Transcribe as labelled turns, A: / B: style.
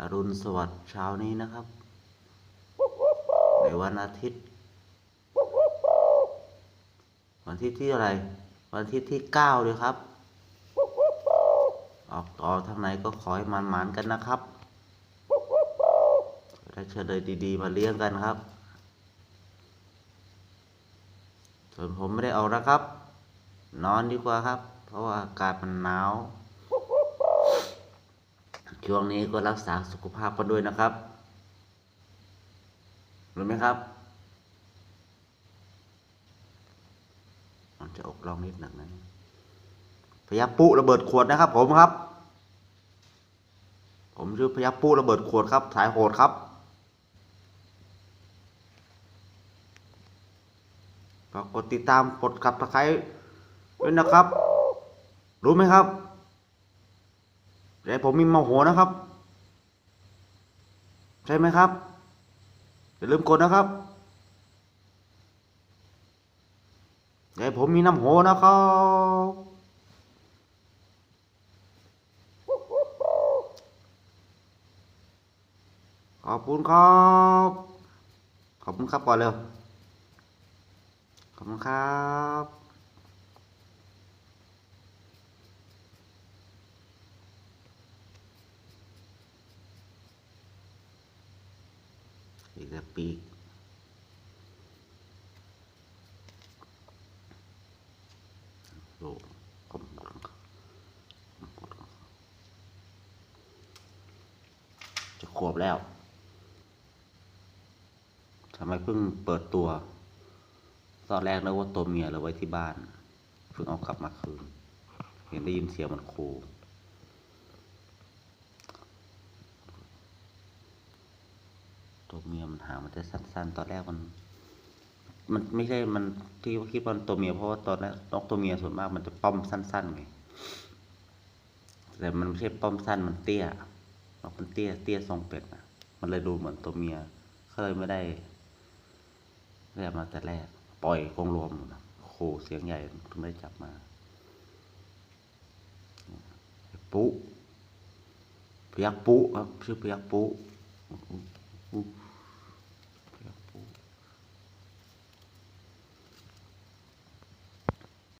A: อรุณสวัสดิ์เช้านี้นะครับ ในวันอาทิตย์ วันที่ที่อะไร วันทิตย์ที่เก้าเลยครับ ออกต่อทางไหนก็ขอให้มันหมานๆกันนะครับได้เชิญเลยดีๆ มาเลี้ยงกันครับ ส่วนผมไม่ได้ออกนะครับ นอนดีกว่าครับ เพราะว่าอากาศมันหนาว ช่วงนี้ก็รักษาสุขภาพกันด้วยนะครับรู้ไหมครับมันจะอกลองนิดหนึ่งนะพยับปุระเบิดขวดนะครับ ผมครับ ผมชื่อพยับปุระเบิดขวดครับ สายโหดครับ ฝากกดติดตามกดกับตะไคร้ด้วยนะครับ รู้ไหมครับ แต่ผมมีโมโหนะครับ ใช่ไหมครับอย่าลืมกดนะครับแต่ผมมีน้ำโหนะครับขอบคุณครับ ขอบคุณครับก่อนเร็วขอบคุณครับ อีกแต่ปีกโอ้ขอบคุณครับจะขวบแล้วทำไมเพิ่งเปิดตัว ตอนแรกนึกว่าตัวเมียเราไว้ที่บ้าน เพิ่งเอากลับมาคืน เห็นได้ยินเสียงมันคู ตัวเมียมันหางมันจะสั้น ๆ ตอนแรกมัน มันไม่ใช่มันที่ว่าคิดว่าตัวเมียเพราะว่าตอนแรกนกตัวเมียส่วนมากมันจะป้อมสั้นๆไงแต่มันไม่ใช่ป้อมสั้นมันเตี้ยมันเตี้ยเตี้ยทรงเป็ดนะมันเลยดูเหมือนตัวเมียก็เลยไม่ได้เรียกมาแต่แรก ปล่อยกรงรวมนะโคเสียงใหญ่ถึงได้จับมาปุ๊พยักปุ๊ครับชื่อพยักปุ๊